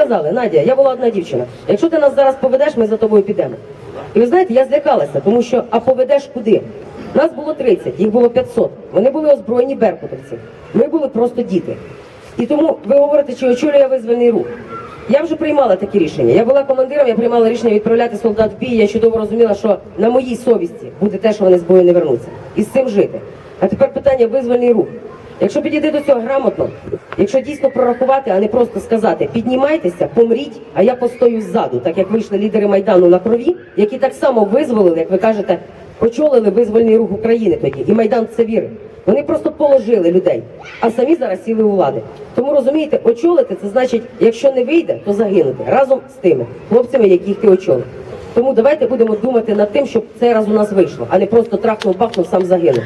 сказали, Надя, я була одна дівчина. Якщо ти нас зараз поведеш, ми за тобою підемо. І ви знаєте, я злякалася, тому що а поведеш куди? Нас було 30, їх було 500. Вони були озброєні беркутовці. Ми були просто діти. І тому ви говорите, чи очолює визвольний рух. Я вже приймала такі рішення. Я була командиром, я приймала рішення відправляти солдат в бій. Я чудово розуміла, що на моїй совісті буде те, що вони з бою не вернуться. І з цим жити. А тепер питання визвольний рух. Якщо підійти до цього грамотно, якщо дійсно прорахувати, а не просто сказати, піднімайтеся, помріть, а я постою ззаду, так як вийшли лідери майдану на крові, які так само визволили, як ви кажете, очолили визвольний рух України тоді, і майдан це вірив. Вони просто положили людей, а самі зараз сіли у влади. Тому розумієте, очолити це значить, якщо не вийде, то загинути разом з тими хлопцями, яких ти очолив. Тому давайте будемо думати над тим, щоб цей раз у нас вийшло, а не просто трахнув, бахнув, сам загинув.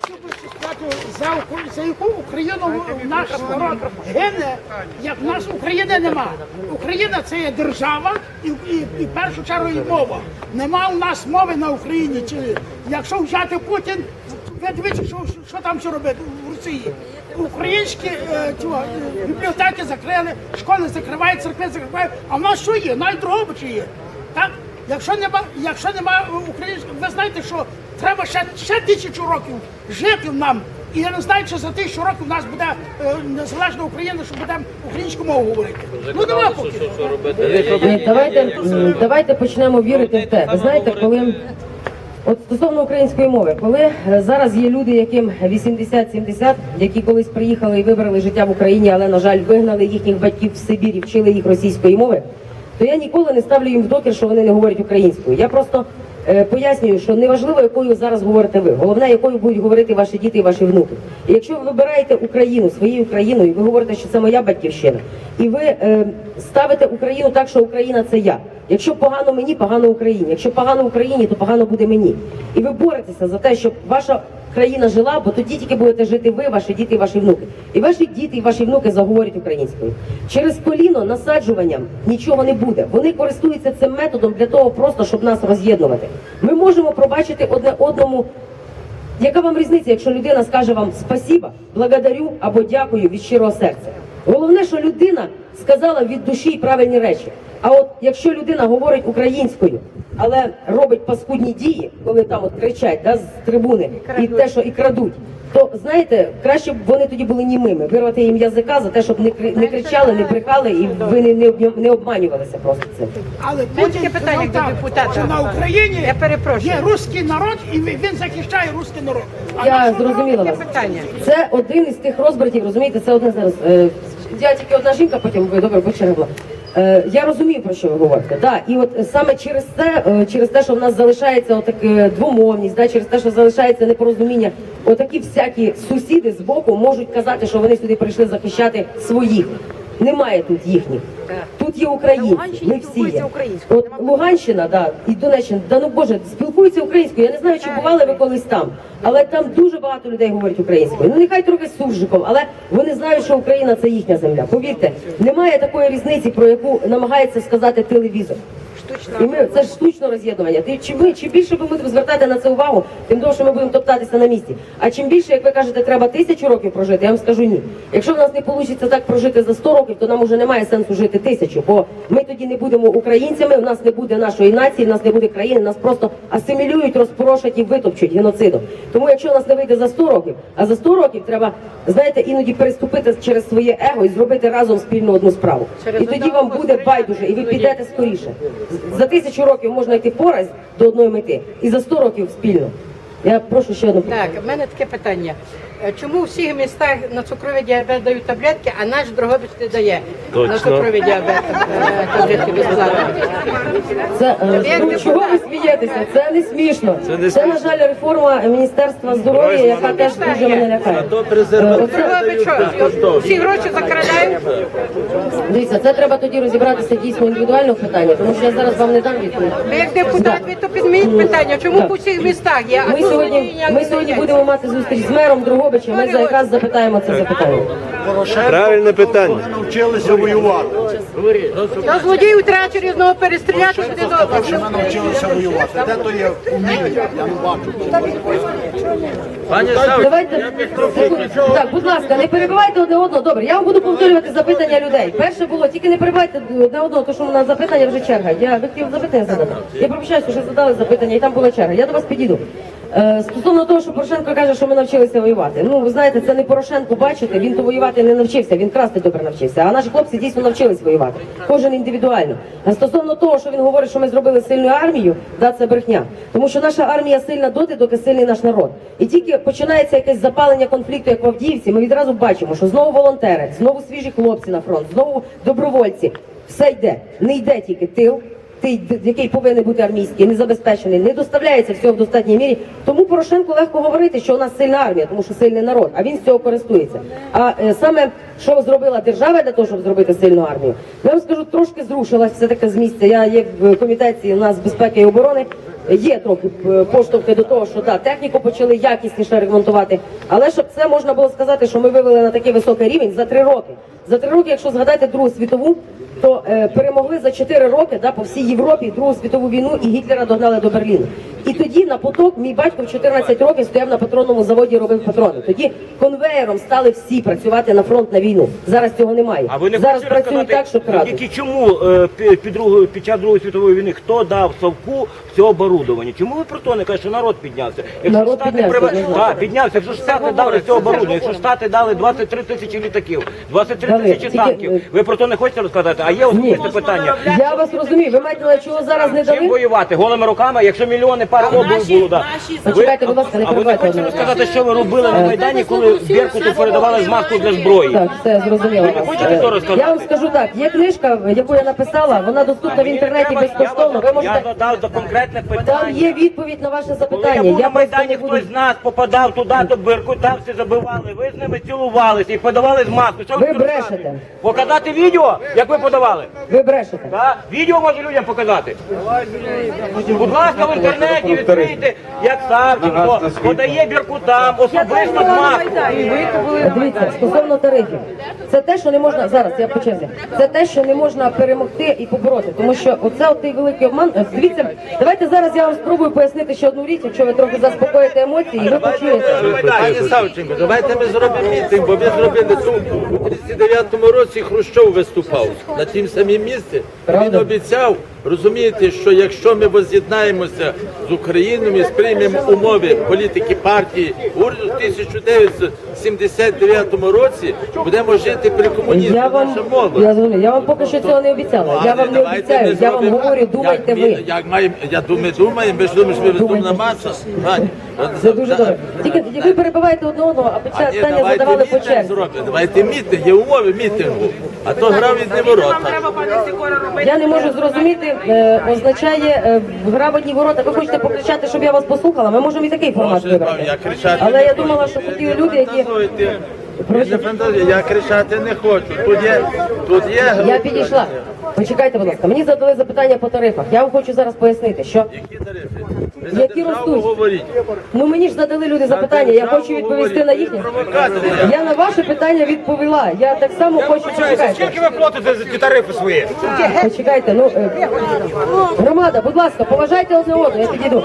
Хотів би сказати, за, Уку- за яку Україну наш народ гине, як нас України нема. Україна це є держава і, і, і першу чергу і мова. Нема у нас мови на Україні. Чи якщо взяти Путін, ви дивіться, що, що там все робить в Росії. Українські е, цього, е, бібліотеки закрили, школи закривають, церкви закривають. А в нас що є? Навіть Дрогобичі є. Так? Якщо нема, якщо нема українського, ви знаєте, що треба ще, ще тисячу років жити нам. І я не знаю, чи за тисячу років у нас буде е, незалежна Україна, що будемо українську мову говорити. Ну нема поки. Ні, давайте, м, давайте почнемо вірити в те. Ви знаєте, коли от стосовно української мови, коли е, зараз є люди, яким 80-70, які колись приїхали і вибрали життя в Україні, але на жаль вигнали їхніх батьків в Сибір і вчили їх російської мови, то я ніколи не ставлю їм в докір, що вони не говорять українською. Я просто е, пояснюю, що неважливо, якою зараз говорите ви. Головне, якою будуть говорити ваші діти і ваші внуки. І якщо ви вибираєте Україну своєю країною, ви говорите, що це моя батьківщина, і ви е, ставите Україну так, що Україна це я. Якщо погано мені, погано Україні. Якщо погано Україні, то погано буде мені. І ви боретеся за те, щоб ваша країна жила, бо тоді тільки будете жити ви, ваші діти і ваші внуки. І ваші діти і ваші внуки заговорять українською. Через коліно насаджуванням нічого не буде. Вони користуються цим методом для того, просто щоб нас роз'єднувати. Ми можемо пробачити одне одному. Яка вам різниця, якщо людина скаже вам спасіба, благодарю або дякую від щирого серця? Головне, що людина сказала від душі правильні речі. А от якщо людина говорить українською, але робить паскудні дії, коли там от кричать да, з трибуни і, те, що і крадуть, то знаєте, краще б вони тоді були німими, вирвати їм язика за те, щоб не, кри- не кричали, не брехали і ви не, не, не обманювалися просто цим. Але Путін питання до депутата. на Україні Я перепрошую. є руський народ, і він захищає руський народ. А Я зрозуміла вас. питання. Це один із тих розбратів, розумієте, це одне зараз. Е, я тільки одна жінка, потім ви добре, більше не була. Е, я розумію, про що ви говорите. Да, і от саме через це, е, через те, що в нас залишається отак, е, двомовність, да, через те, що залишається непорозуміння, отакі всякі сусіди з боку можуть казати, що вони сюди прийшли захищати своїх. Немає тут їхніх. Тут є українці. Ми всі є. От Луганщина, да, і Донеччина, да ну Боже, спілкуються українською. Я не знаю, чи бували ви колись там, але там дуже багато людей говорять українською. Ну нехай трохи з суржиком, але вони знають, що Україна це їхня земля. Повірте, немає такої різниці, про яку намагається сказати телевізор. І ми це ж штучне роз'єднування. Ти чим ми чим більше ми будемо звертати на це увагу, тим довше ми будемо топтатися на місці. А чим більше, як ви кажете, треба тисячу років прожити, я вам скажу ні. Якщо в нас не вийде так прожити за 100 років, то нам уже немає сенсу жити тисячу, бо ми тоді не будемо українцями, в нас не буде нашої нації, в нас не буде країни, нас просто асимілюють, розпорошать і витопчуть геноцидом. Тому якщо в нас не вийде за 100 років, а за 100 років треба, знаєте, іноді переступити через своє его і зробити разом спільну одну справу. Через І тоді вам буде байдуже, і ви підете скоріше. За тисячу років можна йти пораз до одної мети, і за 100 років спільно. Я прошу ще одну Так, в мене таке питання. Е, Чому у всіх містах на цукровий діабет дають таблетки, а наш Дрогобич не дає на цукровий діабет е, таблетки безплатно? Це е, ну, чого ви смієтеся? Це не смішно. Це, на жаль, реформа Міністерства здоров'я, яка теж дуже мене лякає. То презерватив оце- Дрогобич що? Всі гроші закрадають Дивіться, це треба тоді розібратися дійсно індивідуально в питанні, тому що я зараз вам не дам відповідь. Ви як депутат, ви то підміть питання, чому по всіх містах є, а Ми тут сьогодні, ніяк ми не сьогодні будемо мати зустріч з мером Другобича. Ми за- якраз запитаємо це запитання. Правильне питання. навчилися воювати. Та злодіїв треба через одного перестріляти, буде добре. Ми навчилися воювати. Де то є уміння? Я не бачу. Давайте так, будь ласка, не перебивайте одне одного. Добре, я вам буду повторювати запитання людей. Перше було тільки не перебивайте одне одного, тому що у нас запитання вже черга. Я ви хотів запитання задати. Я пробачаюся, що задали запитання, і там була черга. Я до вас підійду. Е, Стосовно того, що Порошенко каже, що ми навчилися воювати. Ну, ви знаєте, це не Порошенко бачите, він то воювати не навчився, він красти добре навчився. А наші хлопці дійсно навчились воювати. Кожен індивідуально. А стосовно того, що він говорить, що ми зробили сильну армію, да, це брехня. Тому що наша армія сильна доти, доки сильний наш народ. І тільки починається якесь запалення конфлікту, як в Авдіївці, ми відразу бачимо, що знову волонтери, знову свіжі хлопці на фронт, знову добровольці. Все йде. Не йде тільки тил, який повинен бути армійський, не забезпечений, не доставляється всього в достатній мірі. Тому Порошенку легко говорити, що у нас сильна армія, тому що сильний народ, а він з цього користується. А е, саме що зробила держава для того, щоб зробити сильну армію, я вам скажу, трошки зрушилась все таки з місця. Я є в комітеті у нас безпеки і оборони. Є трохи е, поштовхи до того, що да, техніку почали якісніше ремонтувати. Але щоб це можна було сказати, що ми вивели на такий високий рівень за три роки. За три роки, якщо згадати Другу світову, то е, перемогли за 4 роки да, по всій Європі Другу світову війну і Гітлера догнали до Берліну. І тоді на поток мій батько в 14 років стояв на патронному заводі і робив патрони. Тоді конвеєром стали всі працювати на фронт на війну. Зараз цього немає. А ви не Зараз працюють так, що крадуть. тільки чому е, під, другу- під час Другої світової війни хто дав совку все оборудовання? Чому ви про то не кажете, що народ піднявся? Народ піднявся, прива- не знаю. Піднявся. Якщо штати дали все оборудовання, якщо штати дали 23 тисячі літаків, 23 Дали, тисячі танків, ви про то не хочете розказати? А є особисте питання. Я вас розумію. Ви маєте на чого зараз не Чим дали? воювати? Голими руками, якщо мільйони пар обув було, да. Почекайте, будь ласка, не А ви не перебивайте хочете одне розказати, що ви робили на Майдані, коли Беркуту передавали змазку для зброї? Так, все зрозуміло. вас. хочете то розказати? Я вам скажу так, є книжка, яку я написала, вона доступна в інтернеті безкоштовно. Ви Я можете задав за конкретне питання. там є відповідь на ваше Коли запитання. я був на просто Майдані, не буду. хтось з нас попадав туди, до Бирку, там всі забивали, ви з ними цілувалися і подавали змазку. Що Ви тут брешете. розказуєте? Показати відео, як ви подавали? Ви брешете. Так? Відео може людям показати. Будь ласка, в інтернеті відкрийте, як Савченко подає Біркутам, особисто змазку. Дивіться, стосовно тарифів, це те, що не можна зараз. Я по черзі. Це те, що не можна перемогти і побороти, тому що оце от той великий обман. Е, Дивіться, давайте зараз я вам спробую пояснити ще одну річ, якщо ви трохи заспокоїте емоції, і ви почуєте. Пані Савченко, давайте ми зробимо мітинг, бо ми зробили тут у 39-му році Хрущов виступав тім самім місці. Він обіцяв, розумієте, що якщо ми воз'єднаємося з Україною і сприймемо умови політики партії уряду в 1979 році, будемо жити при комунізмі. Я вам Наша мова. я зрозумію, я вам поки що цього не обіцяла. Я вам не обіцяю. Я вам говорю, думайте як, ви. ми- Як маємо, я думаю, думаємо, ми ж думаємо, що ми розумна маса. Пані, Це дуже добре. Тільки ви перебиваєте одне одного, а ні, давайте задавали по черзі. Давайте мітинг, є умови мітингу. А то грав від неворота. Я не можу зрозуміти, е, означає е, в одні ворота. Ви хочете покричати, щоб я вас послухала? Ми можемо і такий формат вибрати. Але я думала, що хотіли люди, які я кричати не хочу. Тут є, тут є я підійшла. Почекайте, будь ласка. Мені задали запитання по тарифах. Я вам хочу зараз пояснити, що Які тарифи? Ви за Які державу ростуть? говоріть. ну мені ж задали люди запитання. Я хочу відповісти на. Провокатори. Я на ваше питання відповіла. Я так само хочу почекайте. Скільки ви платите за ті тарифи свої? Почекайте, ну е, громада, будь ласка, поважайте одне одного, я підійду.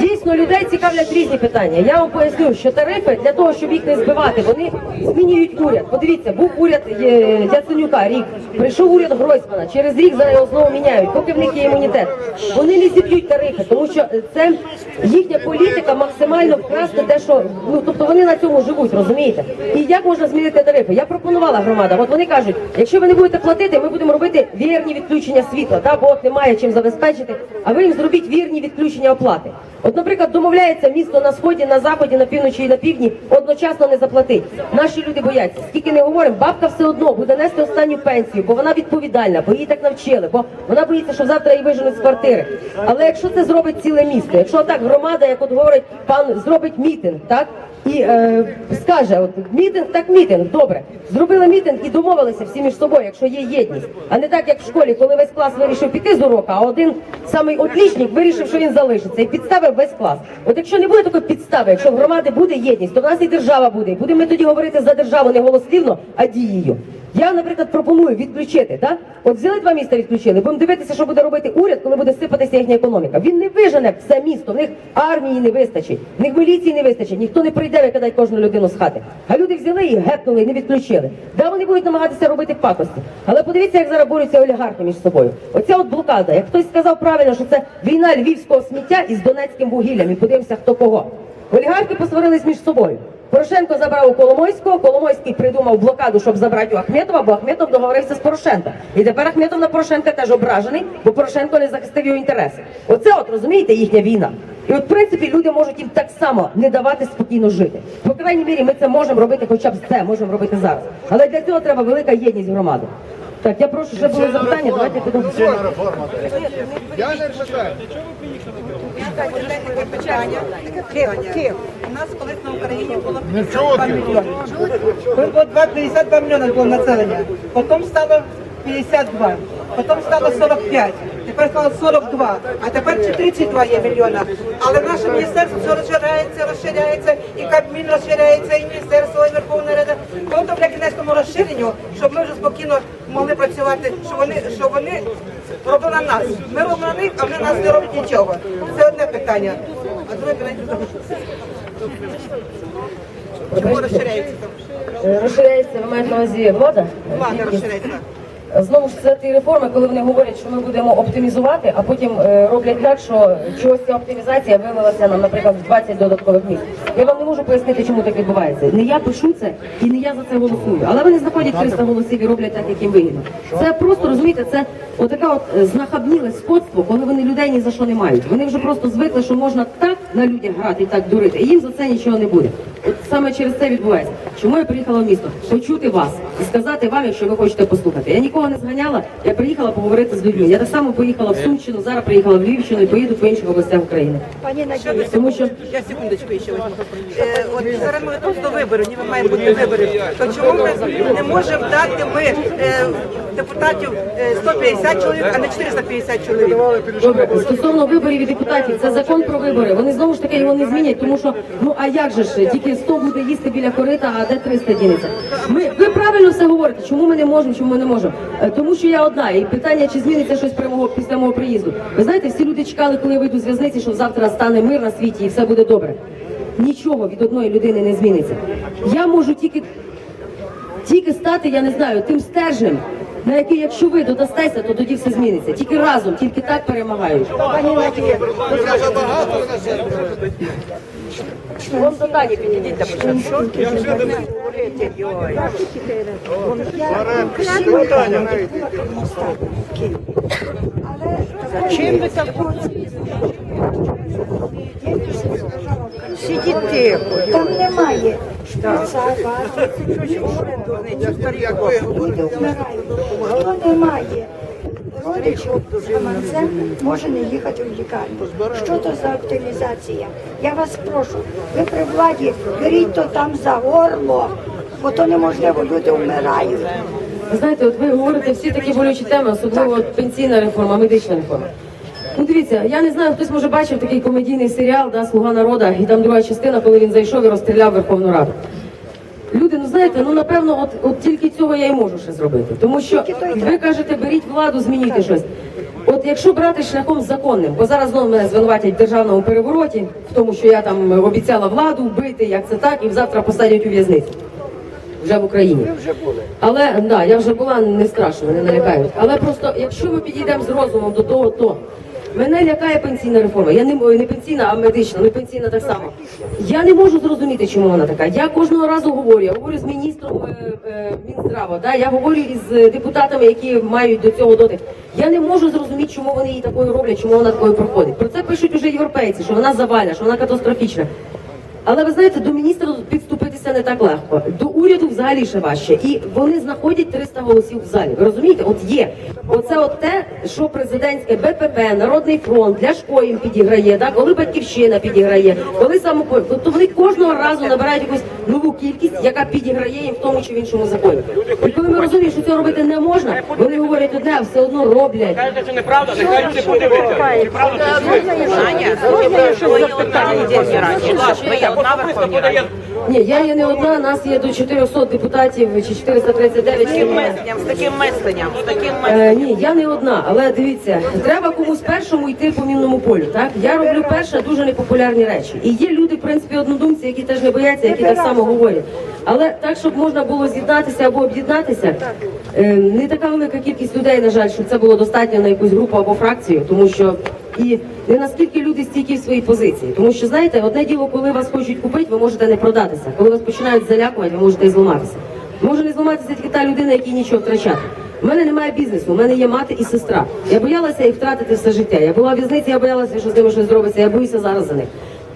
Дійсно, людей цікавлять різні питання. Я вам поясню, що тарифи для того, щоб їх не збивати, вони змінюють уряд. Подивіться, був уряд е, Яценюка рік, прийшов уряд Гройсмана. Через рік зараз його знову міняють, поки в них є імунітет. Вони не зіб'ють тарифи, тому що е, це їхня політика максимально вкрасти те, що ну тобто вони на цьому живуть, розумієте? І як можна змінити тарифи? Я пропонувала громада. От вони кажуть, якщо ви не будете платити, ми будемо робити вірні відключення світла, та бо немає чим забезпечити. А ви їм зробіть вірні відключення оплати. От, наприклад, домовляється місто на сході, на заході, на півночі і на півдні одночасно не заплатить. Наші люди бояться. Скільки не говоримо, бабка все одно буде нести останню пенсію, бо вона відповідальна, бо її так навчили, бо вона боїться, що завтра її виженуть з квартири. Але якщо це зробить ціле місто, якщо так громада, як от говорить пан, зробить мітинг, так і е, скаже, от мітинг, так мітинг, добре. Зробили мітинг і домовилися всі між собою, якщо є єдність. А не так, як в школі, коли весь клас вирішив піти з урока, а один самий отлічник вирішив, що він залишиться і підставив весь клас. От якщо не буде такої підстави, якщо в громади буде єдність, то в нас і держава буде. І будемо ми тоді говорити за державу не голослівно, а дією. Я, наприклад, пропоную відключити. Так? От взяли два міста, відключили. Будемо дивитися, що буде робити уряд, коли буде сипатися їхня економіка. Він не вижене все місто. В них армії не вистачить, в них міліції не вистачить. Ніхто не прийде викидати кожну людину з хати. А люди взяли і гепнули, і не відключили. Да, вони будуть намагатися робити пакості. Але подивіться, як зараз борються олігархи між собою. Оця от блокада. Як хтось сказав правильно, що це війна львівського сміття із донецьким вугіллям. І подивимося, хто кого. Олігархи посварились між собою. Порошенко забрав у Коломойського, Коломойський придумав блокаду, щоб забрати у Ахметова, бо Ахметов договорився з Порошенко. І тепер Ахметов на Порошенка теж ображений, бо Порошенко не захистив його інтереси. Оце от розумієте їхня війна. І от в принципі люди можуть їм так само не давати спокійно жити. По крайній мірі, ми це можемо робити, хоча б це можемо робити зараз. Але для цього треба велика єдність громади. Так, я прошу, ще були запитання. Давайте підемо. У нас колись на Україні було 52 мільйони. Було 52 мільйони було населення. Потім стало 52, потім стало 45, тепер стало 42, а тепер ще 32 є мільйона. Але наше міністерство все розширяється, розширяється, і Кабмін розширяється, і міністерство, і Верховна Рада. Тобто розширенню, щоб ми вже спокійно могли працювати, щоб вони, щоб вони робили на нас. Ми робимо на них, а вони нас не роблять нічого. Це одне питання. А друге питання. Чому розширяється? Е, Розширяється, ви маєте на увазі влада? Влада розширяється. Знову ж це ті реформи, коли вони говорять, що ми будемо оптимізувати, а потім е, роблять так, що чогось ця оптимізація вилилася нам, наприклад, в 20 додаткових місць. Я вам не можу пояснити, чому так відбувається. Не я пишу це і не я за це голосую. Але вони знаходять 300 голосів і роблять так, як їм вигідно. Це просто розумієте, це отака от е, знахабніле скотство, коли вони людей ні за що не мають. Вони вже просто звикли, що можна так на людях грати і так дурити, і їм за це нічого не буде. От саме через це відбувається. Чому я приїхала в місто? Почути вас і сказати вам, якщо ви хочете послухати. Я нікого не зганяла, я приїхала поговорити з людьми. Я так само поїхала в Сумщину, зараз приїхала в Львівщину і поїду по інших областях України. Тому що Я секундочку ще возьму. Е, от зараз ми готові до виборів, ніби маємо бути виборів. То чому ми не можемо дати ми е, депутатів е, 150 чоловік, а не 450 чоловік? Добре, стосовно виборів і депутатів, це закон про вибори. Вони знову ж таки його не змінять, тому що ну а як же ж тільки 100 буде їсти біля корита, а де 300 дінеться? Ми ви правильно все говорите. Чому ми не можемо? Чому ми не можемо? Е, Тому що я одна, і питання, чи зміниться щось при мого після мого приїзду. Ви знаєте, всі люди чекали, коли я вийду з в'язниці, що завтра стане мир на світі і все буде добре. Нічого від одної людини не зміниться. Я можу тільки тільки стати, я не знаю, тим стержнем, на який, якщо ви додастеся, то тоді все зміниться. Тільки разом, тільки так перемагають. Вон до Тані підійдіть та почнемо. Чим ви так Сидіть тихо. Там немає. Шприца, вази, родичів з гаманцем, може не їхати в лікарню. Що то за оптимізація? Я вас прошу, ви при владі беріть то там за горло, бо то неможливо, люди вмирають. Ви знаєте, от ви говорите всі такі болючі теми, особливо от пенсійна реформа, медична реформа. Ну дивіться, я не знаю, хтось може бачив такий комедійний серіал, да, Слуга народу, і там друга частина, коли він зайшов і розстріляв Верховну Раду. Люди, ну знаєте, ну напевно, от, от тільки цього я і можу ще зробити. Тому що ви кажете, беріть владу, змінюйте щось. От якщо брати шляхом законним, бо зараз знову мене звинуватять в державному перевороті, в тому, що я там обіцяла владу вбити, як це так, і завтра посадять у в'язницю. Вже в Україні. Але да, я вже була не страшно, не налякають. Але просто якщо ми підійдемо з розумом до того, то мене лякає пенсійна реформа. Я не не пенсійна, а медична, ну пенсійна так само. Я не можу зрозуміти, чому вона така. Я кожного разу говорю, я говорю з міністром е, е, Мінздрава, да, я говорю із е, депутатами, які мають до цього дотик. Я не можу зрозуміти, чому вони її такою роблять, чому вона такою проходить. Про це пишуть уже європейці, що вона завальна, що вона катастрофічна. Але ви знаєте, до міністра підступитися не так легко. До уряду взагалі ще важче. І вони знаходять 300 голосів в залі. Ви розумієте? От є. Оце от те, що президентське БПП, Народний фронт, Ляшко їм підіграє, да? коли батьківщина підіграє, коли самопо... Тобто вони кожного разу набирають якусь нову кількість, яка підіграє їм в тому чи в іншому законі. І коли ми розуміємо, що цього робити не можна, вони говорять одне, а все одно роблять. Кажете, що неправда, нехай люди подивляться. Чи правда, чи ні? Ні, я є не одна, нас є до 400 депутатів чи 439. таким мисленням, з таким мисленням, з таким Е, ні, я не одна, але дивіться, треба комусь першому йти по мінному полю. Так я роблю перше дуже непопулярні речі. І є люди, в принципі, однодумці, які теж не бояться, які так само говорять. Але так, щоб можна було з'єднатися або об'єднатися, е, не така велика кількість людей, на жаль, щоб це було достатньо на якусь групу або фракцію, тому що і не наскільки люди стійкі в своїй позиції. Тому що знаєте, одне діло, коли вас хочуть купити, ви можете не продатися. Коли вас починають залякувати, ви можете і зламатися. Може не зламатися тільки та людина, якій нічого втрачати. У мене немає бізнесу, у мене є мати і сестра. Я боялася їх втратити все життя. Я була в в'язниці, я боялася, що з ними щось зробиться. Я боюся зараз за них.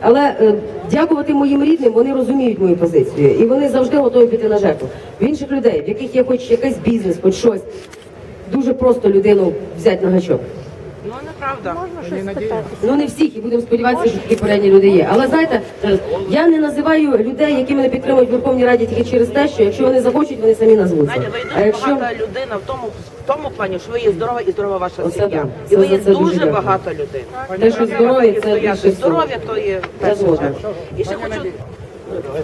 Але е, дякувати моїм рідним, вони розуміють мою позицію, і вони завжди готові піти на жертву. В інших людей, в яких є хоч якийсь бізнес, хоч щось, дуже просто людину взяти на гачок. Ну неправда. Ну не всіх, і будемо сподіватися, що такі порядні люди є. Але знаєте, е, я не називаю людей, які мене підтримують в Верховній Раді тільки через те, що якщо вони захочуть, вони самі назвуться. Надя, ви дуже якщо багата людина в тому, в тому плані, що ви є здорова і здорова ваша сім'я. І ви є це дуже багата людина. те, що здоров'я, це більше. Здоров'я то є перше. І ще хочу,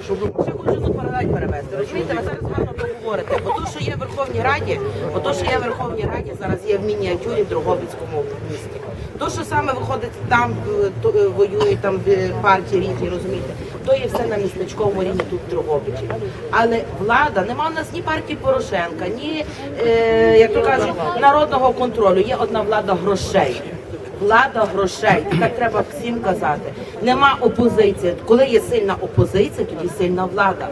ще хочу ну, передати перевести. Розумієте, ви зараз гарно говорите. Бо то, що є в Верховній Раді, бо то, що є в Верховній Раді, зараз є в мініатюрі в Дрогобицькому місті. То, що саме виходить там, е, то, е, воюють там е, партії різні, розумієте, то є все на містечковому рівні тут в Дрогобичі. Але влада, нема в нас ні партії Порошенка, ні, е, як то кажуть, народного контролю. Є одна влада грошей. Влада грошей, так треба всім казати. Нема опозиції. Коли є сильна опозиція, тоді сильна влада.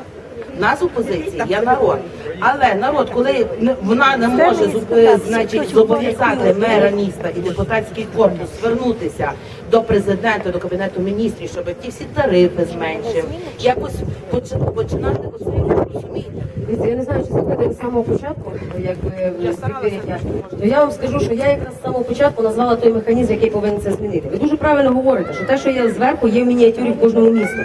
Нас опозиція є народ. Але народ, коли вона не може е, значить, зобов'язати мера міста і депутатський корпус звернутися до президента, до кабінету міністрів, щоб ті всі тарифи зменшив, якось поч- починати оцей рух, розумієте? Я не знаю, чи слухати з самого початку, якби підберіття. То я вам скажу, що я якраз з самого початку назвала той механізм, який повинен це змінити. Ви дуже правильно говорите, що те, що є зверху, є в мініатюрі в кожному місту.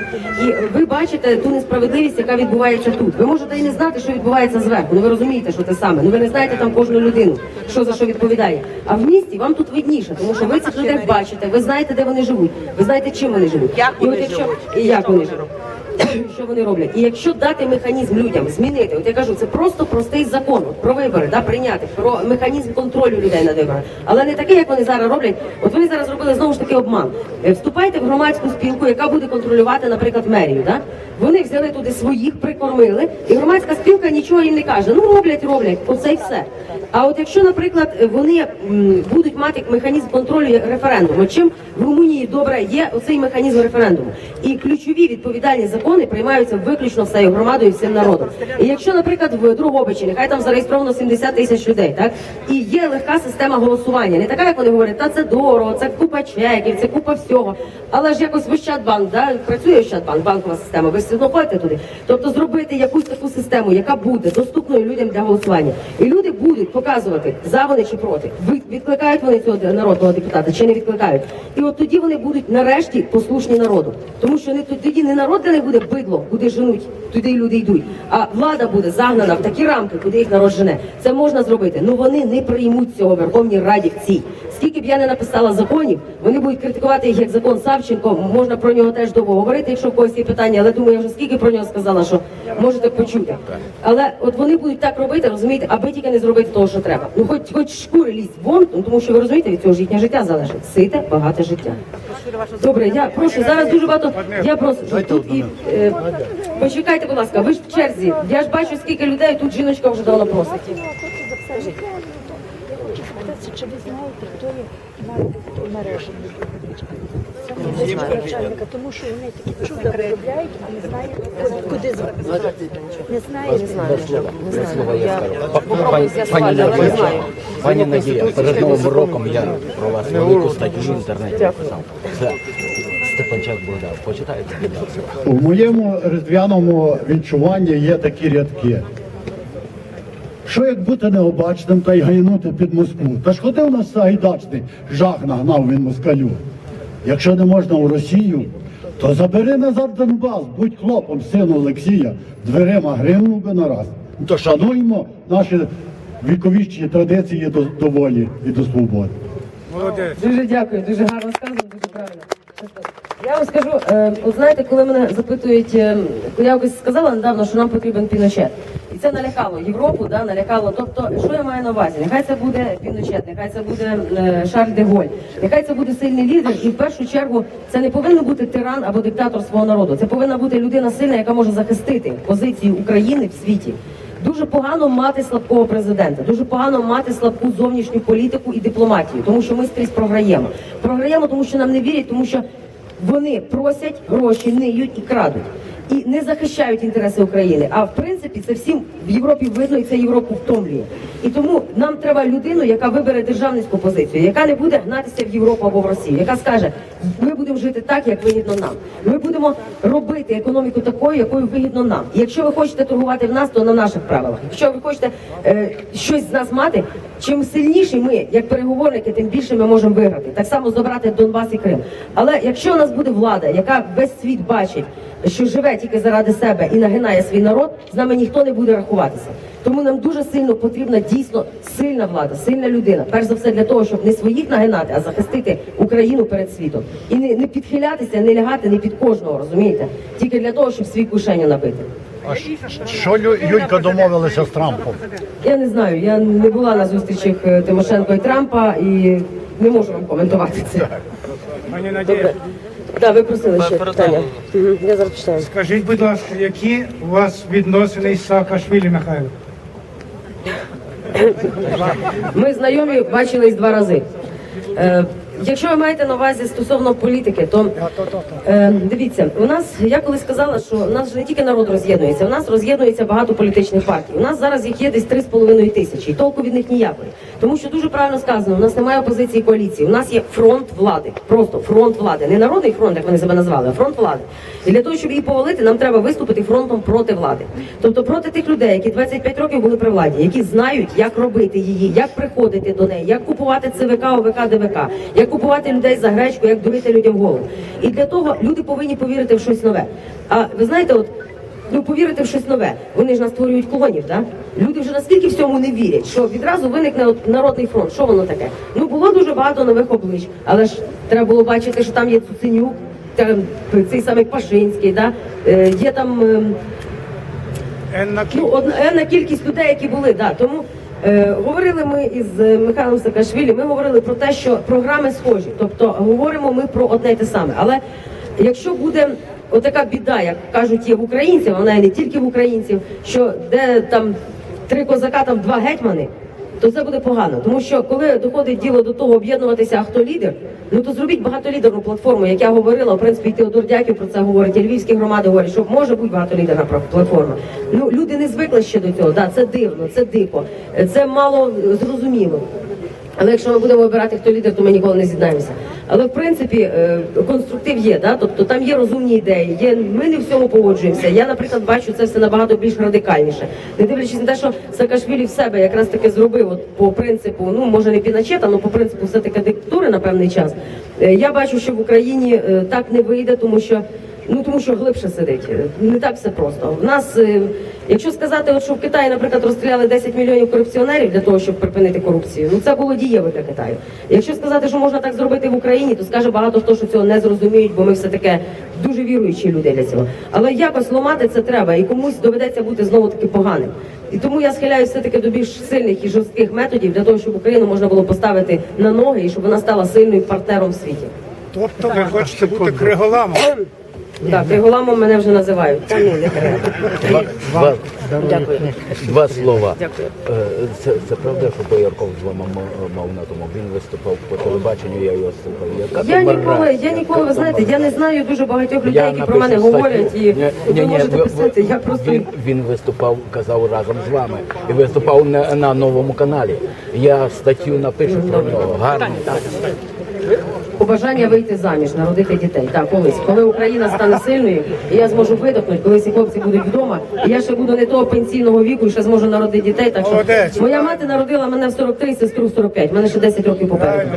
І ви бачите ту несправедливість, яка відбувається тут. Ви можете і не знати, що відбувається зверху. Ну ви розумієте, що це саме. Ну ви не знаєте там кожну людину, що за що відповідає. А в місті вам тут видніше, тому що ви цих людей бачите, ви знаєте, де вони живуть, ви знаєте, чим вони живуть. Як і вони от якщо живуть, і як що вони вони живуть. що вони роблять. І якщо дати механізм людям змінити, от я кажу, це просто простий закон от, про вибори, да, прийняти, про механізм контролю людей над виборами. Але не такий, як вони зараз роблять. От вони зараз робили знову ж таки обман. Е, Вступайте в громадську спілку, яка буде контролювати, наприклад, мерію. Да? Вони взяли туди своїх, прикормили, і громадська спілка нічого їм не каже. Ну роблять, роблять, оце і все. А от якщо, наприклад, вони будуть мати механізм контролю референдуму, чим в Румунії добре є оцей механізм референдуму, і ключові відповідальні закони приймаються виключно всею громадою і всім народом. І якщо, наприклад, в Другобичі, нехай там зареєстровано 70 тисяч людей, так і є легка система голосування, не така, як вони говорять, та це дорого, це купа чеків, це купа всього. Але ж якось в Ощадбанк, працює Ощадбанк, банкова система, все одно ходите туди. Тобто зробити якусь таку систему, яка буде доступною людям для голосування. І люди будуть показувати, за вони чи проти. Відкликають вони цього народного депутата чи не відкликають. І от тоді вони будуть нарешті послушні народу. Тому що не тоді не народ для них буде бидло, куди женуть, туди люди йдуть. А влада буде загнана в такі рамки, куди їх народ жене. Це можна зробити. Ну вони не приймуть цього Верховній Раді в цій. Скільки б я не написала законів, вони будуть критикувати їх як закон Савченко. Можна про нього теж довго говорити, якщо в когось є питання, але думаю, вже скільки про нього сказала, що можете почути. Але от вони будуть так робити, розумієте, аби тільки не зробити того, що треба. Ну хоч хоч шкури лізь вон, ну, тому що ви розумієте, від цього ж їхнє життя залежить. Сите, багате життя. Добре, я прошу зараз дуже багато. Я просто тут і е, почекайте, будь ласка, ви ж в черзі. Я ж бачу, скільки людей тут жіночка вже давно просить. Чи ви знаєте, хто є мережі начальника, тому що вони такі чудо виробляють, а не знають, куди звернутися. Не знаю, не знаю. Не знаю. Я попробую з'ясувати, але не знаю. Пані Надія, перед новим роком я про вас велику статтю в інтернеті написав. Це Степанчак Богдан. Почитайте. У моєму різдвяному відчуванні є такі рядки. Що як бути необачним та й гайнути під Москву? Та ж ходив нас Сагайдачний, жах нагнав він москалю. Якщо не можна в Росію, то забери назад Донбас, будь хлопом, сину Олексія, дверима гримнув би нараз. Ну, То шануємо наші віковічні традиції до, до волі і до свободи. Дуже дякую, дуже гарно сказано, дуже правильно. Я вам скажу, е, от знаєте, коли мене запитують, е, я якось сказала недавно, що нам потрібен піночет. І це налякало Європу, да, налякало. Тобто, що я маю на увазі? Нехай це буде піночет, нехай це буде е, Шарль де Голь, нехай це буде сильний лідер, і в першу чергу це не повинен бути тиран або диктатор свого народу. Це повинна бути людина сильна, яка може захистити позицію України в світі. Дуже погано мати слабкого президента, дуже погано мати слабку зовнішню політику і дипломатію, тому що ми скрізь програємо. Програємо, тому що нам не вірять, тому що вони просять гроші, ниють і крадуть. І не захищають інтереси України. А в принципі це всім в Європі видно, і це Європу втомлює. І тому нам треба людину, яка вибере державницьку позицію, яка не буде гнатися в Європу або в Росію, яка скаже: ми будемо жити так, як вигідно нам. Ми будемо робити економіку такою, якою вигідно нам. І якщо ви хочете торгувати в нас, то на наших правилах. Якщо ви хочете е, щось з нас мати, чим сильніші ми, як переговорники, тим більше ми можемо виграти. Так само забрати Донбас і Крим. Але якщо у нас буде влада, яка весь світ бачить, що живе тільки заради себе і нагинає свій народ, з нами ніхто не буде рахуватися. Тому нам дуже сильно потрібна дійсно сильна влада, сильна людина. Перш за все для того, щоб не своїх нагинати, а захистити Україну перед світом. І не, не підхилятися, не лягати не під кожного, розумієте? Тільки для того, щоб свій кишеню набити. А що Юлька домовилася з Трампом? Я не знаю, я не була на зустрічах е, Тимошенко і Трампа і не можу вам коментувати це. Добре. Да, ви просили ще питання. Я зараз читаю. Скажіть, будь ласка, які у вас відносини з Саакашвілі, Михайло? Ми знайомі бачились два рази. Е, якщо ви маєте на увазі стосовно політики, то е, дивіться, у нас я колись сказала, що у нас же не тільки народ роз'єднується, у нас роз'єднується багато політичних партій. У нас зараз їх є десь 3,5 тисячі, і толку від них ніякої. Тому що дуже правильно сказано, у нас немає опозиції коаліції. У нас є фронт влади, просто фронт влади, не народний фронт, як вони себе назвали, а фронт влади. І для того, щоб її повалити, нам треба виступити фронтом проти влади. Тобто проти тих людей, які 25 років були при владі, які знають, як робити її, як приходити до неї, як купувати ЦВК, ОВК, ДВК, як купувати людей за гречку, як дурити людям голову. І для того люди повинні повірити в щось нове. А ви знаєте, от. Ну, повірити в щось нове. Вони ж нас створюють клонів, так? Люди вже наскільки в цьому не вірять, що відразу виникне от народний фронт. Що воно таке? Ну було дуже багато нових облич, але ж треба було бачити, що там є Цуценюк, там цей самий Пашинський, да? Е, є там. Енна Ну, одна енна кількість людей, які були, да. Тому е, говорили ми із е, Михайлом Саакашвілі, ми говорили про те, що програми схожі. Тобто говоримо ми про одне й те саме. Але якщо буде отака біда, як кажуть, є в українців, вона і не тільки в українців, що де там три козака, там два гетьмани. То це буде погано, тому що коли доходить діло до того об'єднуватися, а хто лідер, ну то зробіть багатолідерну платформу, як я говорила, в принципі, Теодор Дяків про це говорить, і львівські громади говорять, що може бути багатолідерна платформа. Ну люди не звикли ще до цього. Да, це дивно, це дико, це мало зрозуміло. Але якщо ми будемо обирати, хто лідер, то ми ніколи не з'єднаємося. Але в принципі е, конструктив є, да? тобто там є розумні ідеї. Є ми не в всьому погоджуємося. Я, наприклад, бачу це все набагато більш радикальніше. Не дивлячись на те, що Саакашвілі в себе якраз таки зробив от по принципу, ну може не піначета, але по принципу все таки диктатури на певний час. Е, Я бачу, що в Україні е, так не вийде, тому що. Ну тому що глибше сидить. Не так все просто. В нас, е, якщо сказати, от що в Китаї, наприклад, розстріляли 10 мільйонів корупціонерів для того, щоб припинити корупцію, ну це було дієво для Китаю. Якщо сказати, що можна так зробити в Україні, то скаже багато хто, що цього не зрозуміють, бо ми все таке дуже віруючі люди для цього. Але якось ламати це треба, і комусь доведеться бути знову таки поганим. І тому я схиляюся все таки до більш сильних і жорстких методів для того, щоб Україну можна було поставити на ноги і щоб вона стала сильним партнером в світі. Тобто ви хочете бути криголамом? Так, Криголамом мене вже називають. Та ну, не треба. Два, Дякую. два слова. Дякую. Е, Це, це правда, що Боярков з вами мав мав на тому. Він виступав по телебаченню, я його слухав. Яка Я то ніколи, мразь, я ніколи, ви знаєте, мразь. я не знаю дуже багатьох людей, які про мене напишу говорять, і статтю. Ні, ви ні, можете ви- писати. Я просто він, він виступав, казав разом з вами і виступав на, на новому каналі. Я статтю напишу про нього. Гарно. Побажання вийти заміж, народити дітей. Так, колись. Коли Україна стане сильною, і я зможу видохнути, коли ці хлопці будуть вдома, і я ще буду не того пенсійного віку, і ще зможу народити дітей. Так що моя мати народила мене в 43, сестру в 45. Мене ще 10 років попереду.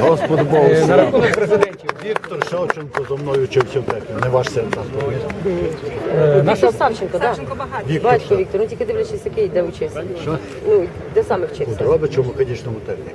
Господи Богу. На рахунок президентів. Віктор Шевченко зо мною вчився в Теклі. Не ваш син так. Наша Савченко, так? Віктор Батько Віктор, ну тільки дивлячись, який де вчився. Що? Ну, де саме вчився? Робить у механічному теклі.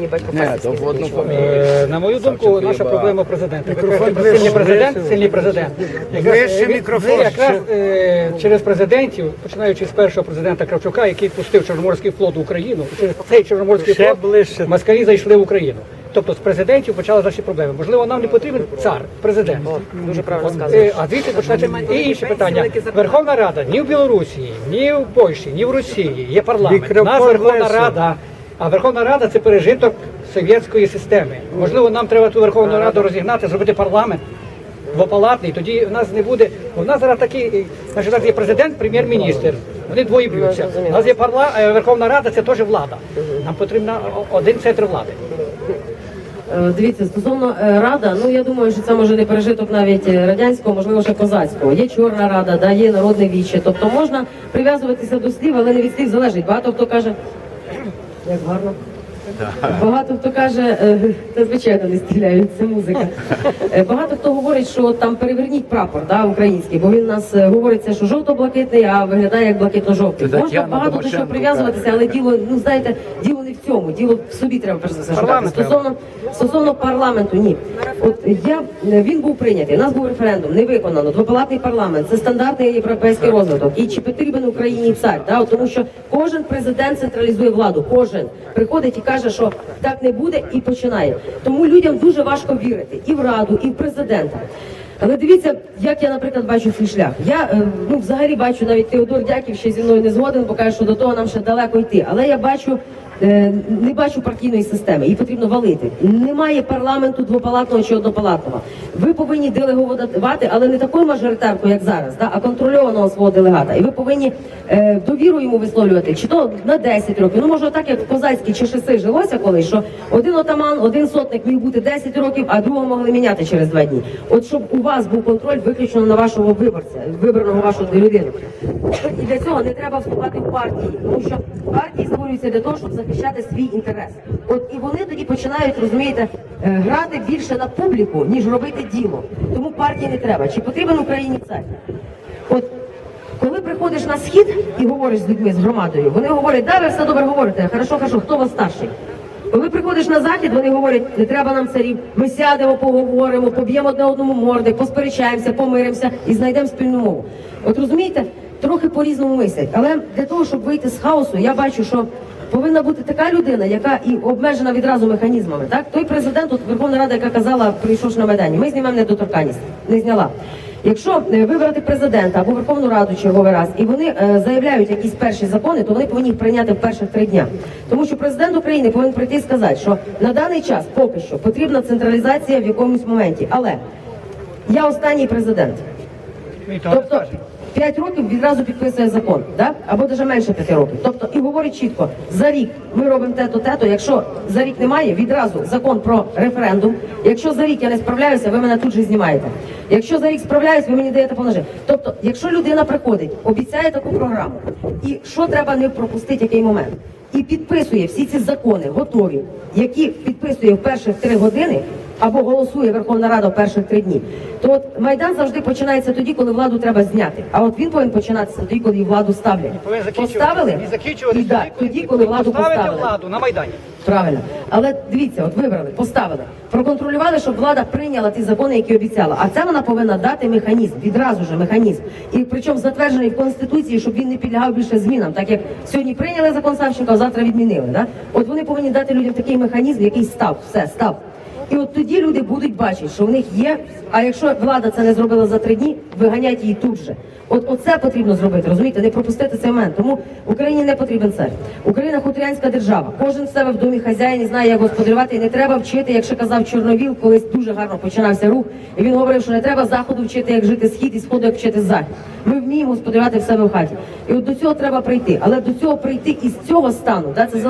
Ні, батько Ні, то в одну фамілію. Е, На мою думку, наша проблема президента. Мікрофон сильний президент, сильний президент. Якраз, е, він- якраз е, через президентів, починаючи з першого президента Кравчука, який пустив Чорноморський флот в Україну, через цей Чорноморський флот москалі зайшли в Україну. Тобто з президентів почали наші проблеми. Можливо, нам не потрібен цар, президент. Дуже правильно сказано. е, А звідти починається і інші питання. Верховна Рада ні в Білорусі, ні в Польщі, ні в Росії є парламент. У Нас Верховна Рада. А Верховна Рада це пережиток совєтської системи. Можливо, нам треба ту Верховну Раду розігнати, зробити парламент двопалатний. Тоді в нас не буде. У нас зараз такий, значить, у нас є президент, прем'єр-міністр. Вони двоє б'ються. У нас є парла... е, Верховна Рада, це теж влада. Нам потрібен один центр влади. Е, Дивіться, стосовно е, рада, ну я думаю, що це може не пережиток навіть е, радянського, можливо, ще козацького. Є чорна рада, да, є народне віче. Тобто можна прив'язуватися до слів, але не від слів залежить. Багато хто каже, як гарно. Багато хто каже, е, та звичайно не стріляють, це музика. Е, Багато хто говорить, що там переверніть прапор да, український, бо він у нас е, говориться, що жовто-блакитний, а виглядає як блакитно-жовтий. Це Можна багато до чого прив'язуватися, але діло, ну знаєте, діло не в цьому, діло в собі треба перш за все шукати. Стосовно стосовно парламенту, ні. От я він був прийнятий. У нас був референдум, не виконано. Двопалатний парламент це стандартний європейський розвиток. І чи потрібен Україні цар? Да? От тому що кожен президент централізує владу. Кожен приходить і каже, що так не буде, і починає. Тому людям дуже важко вірити і в раду, і в президента. Але дивіться, як я, наприклад, бачу свій шлях. Я е, ну взагалі бачу навіть Теодор Дяків ще зі мною не згоден, бо каже, що до того нам ще далеко йти. Але я бачу. Е, Не бачу партійної системи, її потрібно валити. Немає парламенту двопалатного чи однопалатного. Ви повинні делегувати, але не такою мажоритаркою, як зараз, да, а контрольованого свого делегата. І ви повинні е, довіру йому висловлювати, чи то на 10 років. Ну може так, як в козацькій чешеси жилося колись, що один отаман, один сотник міг бути 10 років, а другого могли міняти через два дні. От щоб у вас був контроль виключно на вашого виборця, вибраного вашу людину. І для цього не треба вступати в партії, тому що партії створюються для того, щоб захищати свій інтерес. От і вони тоді починають, розумієте, е, грати більше на публіку, ніж робити діло. Тому партії не треба. Чи потрібен Україні цар? От коли приходиш на схід і говориш з людьми, з громадою, вони говорять, да, ви все добре говорите, хорошо, хорошо, хто вас старший? Коли приходиш на захід, вони говорять, не треба нам царів, ми сядемо, поговоримо, поб'ємо одне одному морди, посперечаємося, помиримося і знайдемо спільну мову. От розумієте, трохи по-різному мислять. Але для того, щоб вийти з хаосу, я бачу, що повинна бути така людина, яка і обмежена відразу механізмами. Так, той президент, от Верховна Рада, яка казала, прийшовши на майдані, ми знімемо недоторканність, не зняла. Якщо е, вибрати президента або Верховну Раду черговий раз, і вони е, заявляють якісь перші закони, то вони повинні їх прийняти в перших три дня. Тому що президент України повинен прийти і сказати, що на даний час поки що потрібна централізація в якомусь моменті. Але я останній президент. Тобто 5 років відразу підписує закон, да? або навіть менше 5 років. Тобто і говорить чітко, за рік ми робимо те-то, те-то. Якщо за рік немає, відразу закон про референдум. Якщо за рік я не справляюся, ви мене тут же знімаєте. Якщо за рік справляюсь, ви мені даєте поножи. Тобто, якщо людина приходить, обіцяє таку програму, і що треба не пропустити, який момент, і підписує всі ці закони, готові, які підписує в перших три години. Або голосує Верховна Рада в перших три дні, то от майдан завжди починається тоді, коли владу треба зняти. А от він повинен починатися тоді, коли владу ставлять. Поставили і закінчувати да, тоді, коли владу поставити поставили. владу на Майдані. Правильно, але дивіться, от вибрали, поставили, проконтролювали, щоб влада прийняла ті закони, які обіцяла. А це вона повинна дати механізм, відразу ж механізм. І причому затверджений в конституції, щоб він не підлягав більше змінам, так як сьогодні прийняли закон Савченка, а завтра відмінили. Да? От вони повинні дати людям такий механізм, який став, все став. І от тоді люди будуть бачити, що в них є. А якщо влада це не зробила за три дні, виганять її тут же. От оце потрібно зробити, розумієте, не пропустити цей момент. Тому Україні не потрібен цар. Україна хуторянська держава. Кожен в себе в домі хазяїн знає, як господарювати. І не треба вчити, як ще казав Чорновіл, колись дуже гарно починався рух. І він говорив, що не треба заходу вчити, як жити схід, і сходу, як вчити захід. Ми вміємо господарювати в себе в хаті. І от до цього треба прийти. Але до цього прийти із цього стану, да, це залежить.